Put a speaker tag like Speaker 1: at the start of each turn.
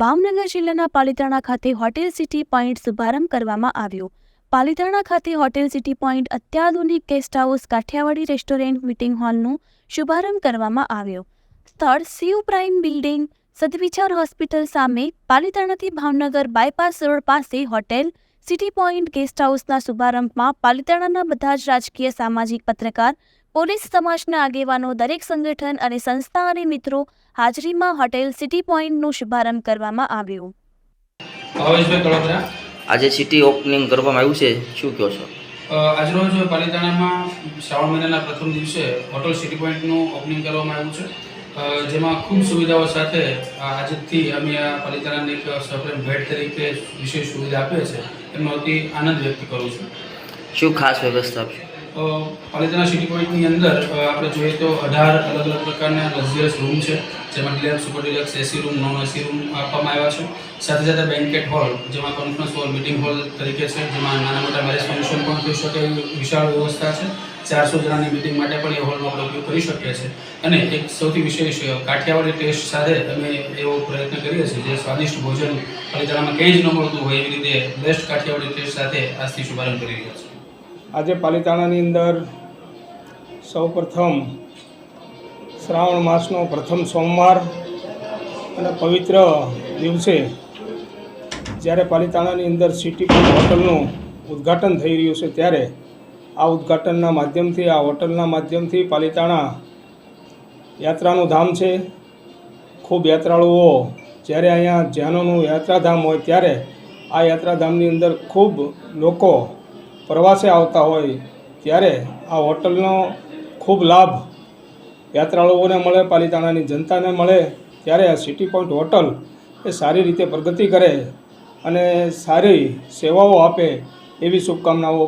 Speaker 1: ભાવનગર જિલ્લાના પાલિતાણા ખાતે hotel city point શુભારંભ કરવામાં આવ્યો. પાલિતાણા ખાતે હોટેલ સિટી પોઈન્ટ અત્યાધુનિક guest house Kathiawadi restaurant meeting હોલનું શુભારંભ કરવામાં આવ્યો. સ્થળ Shiv prime building, Sadvichar hospital સામે પાલિતાણાથી ભાવનગર બાયપાસ રોડ પાસે હોટેલ સિટી પોઈન્ટ ગેસ્ટ હાઉસના શુભારંભમાં પાલિતાણાના બધા જ રાજકીય સામાજિક પત્રકાર પોલીસ સમાજના આગેવાનો દરેક સંગઠન અને સંસ્થા અને મિત્રો હાજરીમાં હોટેલ સિટી પોઈન્ટનું શુભારંભ કરવામાં આવ્યો.
Speaker 2: આજે સિટી ઓપનિંગ કરવામાં આવ્યું છે. શું કહો છો?
Speaker 3: આજરોજ પાલિતાણામાં શ્રાવણ મહિનાના પ્રથમ દિવસે હોટલ સિટી પોઈન્ટનું ઓપનિંગ કરવામાં આવ્યું છે. જેમાં ખૂબ સુવિધાઓ સાથે આજથી અમે આ પાલિતાણાને એક સપ્રેમ ભેટ તરીકે વિશેષ સુવિધા આપીએ છીએ. એનો અતિ આનંદ વ્યક્ત કરું છું.
Speaker 2: શું ખાસ વ્યવસ્થા આપશો?
Speaker 3: અ, સિટી પોઈન્ટની અંદર આપણે જોઈએ તો અઢાર અલગ અલગ પ્રકારના લક્ઝરિયસ રૂમ છે જેમાં deluxe super deluxe AC room non AC room આપવામાં આવ્યા છે. સાથે સાથે બેન્કેટ હોલ જેમાં કોન્ફરન્સ હોલ મિટિંગ હોલ તરીકે છે જેમાં નાના મોટા મેરેજ ફંક્શન પણ થઈ શકે એવી વિશાળ વ્યવસ્થા છે. ચારસો જણાની મિટિંગ માટે પણ એ હોલનો આપણે ઉપયોગ કરી શકીએ છીએ. અને એક સૌથી વિશેષ કાઠિયાવાડી ટેસ્ટ સાથે અમે એવો પ્રયત્ન કરીએ છીએ જે સ્વાદિષ્ટ ભોજન પાલિતાણામાં કંઈ જ ન મળતું હોય એવી રીતે બેસ્ટ કાઠિયાવાડી ટેસ્ટ સાથે આજથી શુભારંભ કરી રહ્યા છીએ.
Speaker 4: આજે પાલિતાણાની અંદર સૌપ્રથમ શ્રાવણ માસનો પ્રથમ સોમવાર અને પવિત્ર દિવસે જ્યારે પાલિતાણાની અંદર સિટી હોટલનું ઉદ્ઘાટન થઈ રહ્યું છે ત્યારે આ ઉદ્ઘાટનના માધ્યમથી, આ હોટલના માધ્યમથી પાલિતાણા યાત્રાનું ધામ છે. ખૂબ યાત્રાળુઓ જ્યારે અહીંયા જૈનોનું યાત્રાધામ હોય ત્યારે આ યાત્રાધામની અંદર ખૂબ લોકો પ્રવાસે આવતા હોય ત્યારે આ હોટલનો ખૂબ લાભ યાત્રાળુઓને મળે, પાલિતાણાની જનતાને મળે ત્યારે આ સિટી પોઈન્ટ હોટલ એ સારી રીતે પ્રગતિ કરે અને સારી સેવાઓ આપે એવી શુભકામનાઓ